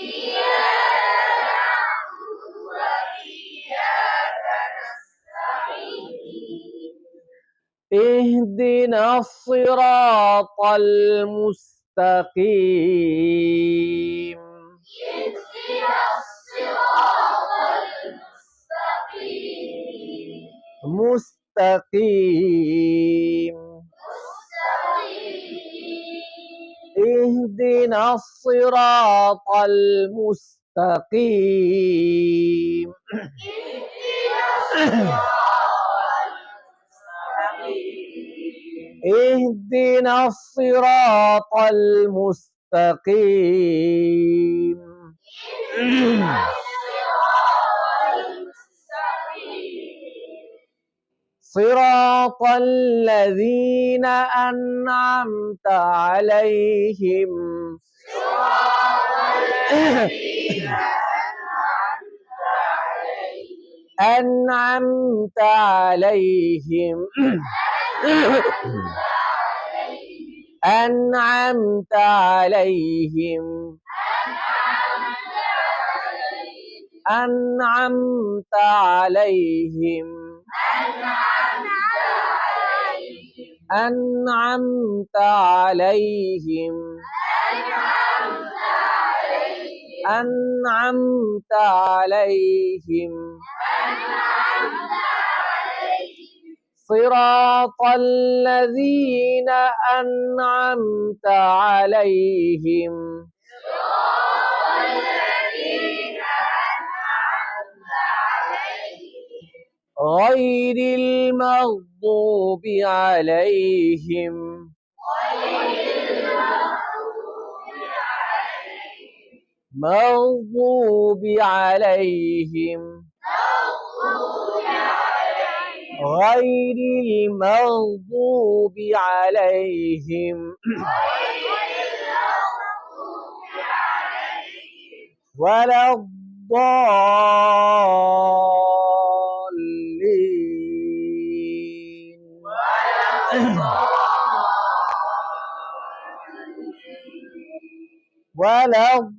إياك نعبد وإياك نستعين اهدنا الصراط المستقيم. اهدنا الصراط المستقيم مستقيم مستقيم. اهدنا الصراط المستقيم. اهدنا الصراط المستقيم. اهدنا صراط الذين أنعمت عليهم. أنعمت عليهم. أنعمت عليهم. أنعمت عليهم. أنعمت عليهم. أنعمت عليهم. صراط الذين أنعمت عليهم. غير المغضوب عليهم. مغضوب عليهم. غير المغضوب عليهم. ولا الضالين. ولا الضالين